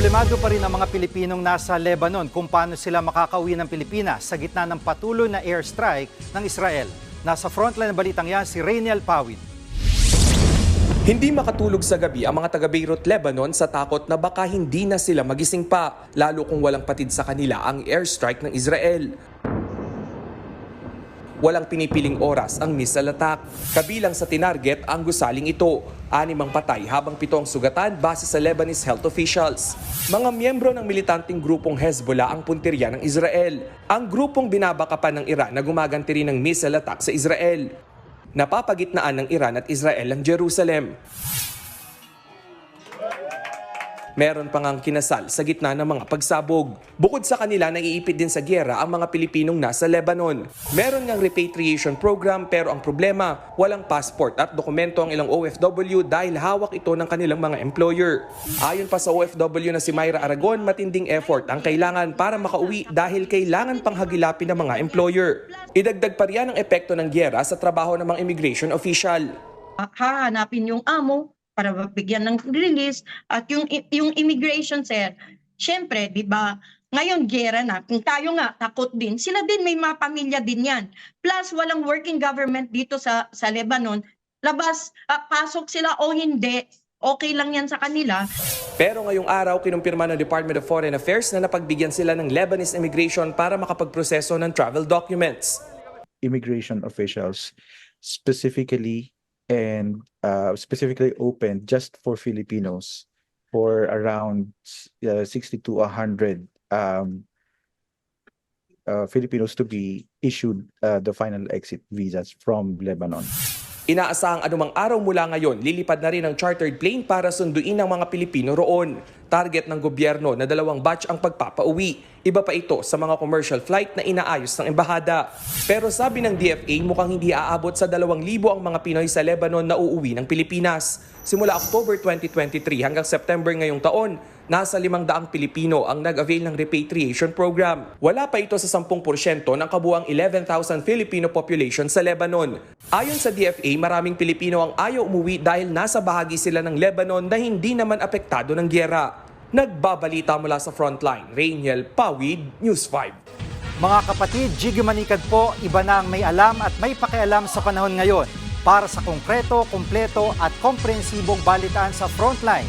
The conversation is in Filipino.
Problemado pa rin ang mga Pilipinong nasa Lebanon kung paano sila makakauwi ng Pilipinas sa gitna ng patuloy na airstrike ng Israel. Nasa frontline ng balitang yan si Rainiel Pawid. Hindi makatulog sa gabi ang mga taga Beirut, Lebanon sa takot na baka hindi na sila magising pa, lalo kung walang patid sa kanila ang airstrike ng Israel. Walang pinipiling oras ang missile attack. Kabilang sa tinarget ang gusaling ito. Anim ang patay habang pito ang sugatan base sa Lebanese health officials. Mga miyembro ng militanteng grupong Hezbollah ang punteriya ng Israel. Ang grupong binabakapan ng Iran na gumaganti rin ng missile attack sa Israel. Napapagitnaan ng Iran at Israel ang Jerusalem. Meron pang ang kinasal sa gitna ng mga pagsabog. Bukod sa kanila, naiipit din sa gyera ang mga Pilipinong nasa Lebanon. Meron ngang repatriation program pero ang problema, walang passport at dokumento ang ilang OFW dahil hawak ito ng kanilang mga employer. Ayon pa sa OFW na si Myra Aragon, matinding effort ang kailangan para makauwi dahil kailangan pang hagilapin ng mga employer. Idagdag pa riyan ang epekto ng gyera sa trabaho ng mga immigration official. hahanapin yung amo para mabigyan ng release. At yung yung immigration sir syempre di ba ngayon gera na. Kung tayo nga takot din. Sila din may mga pamilya din yan. Plus walang working government dito sa sa Lebanon. Labas ah, pasok sila o hindi okay lang yan sa kanila. Pero ngayong araw, kinumpirma ng Department of Foreign Affairs na napagbigyan sila ng Lebanese immigration para makapagproseso ng travel documents. immigration officials specifically and uh, specifically opened just for Filipinos for around uh, 60 to 100 um, uh, Filipinos to be issued uh, the final exit visas from Lebanon. Inaasahang anumang araw mula ngayon, lilipad na rin ang chartered plane para sunduin ng mga Pilipino roon. Target ng gobyerno na dalawang batch ang pagpapauwi. Iba pa ito sa mga commercial flight na inaayos ng embahada. Pero sabi ng DFA, mukhang hindi aabot sa 2,000 ang mga Pinoy sa Lebanon na uuwi ng Pilipinas. Simula October 2023 hanggang September ngayong taon, nasa 500 Pilipino ang nag-avail ng repatriation program. Wala pa ito sa 10% ng kabuang 11,000 Filipino population sa Lebanon. Ayon sa DFA, maraming Pilipino ang ayaw umuwi dahil nasa bahagi sila ng Lebanon na hindi naman apektado ng gyera. Nagbabalita mula sa frontline, Rainiel Pawid, News 5. Mga kapatid, Jiggy Manikad po, iba na ang may alam at may pakialam sa panahon ngayon. Para sa konkreto, kumpleto at komprehensibong balitaan sa Frontline,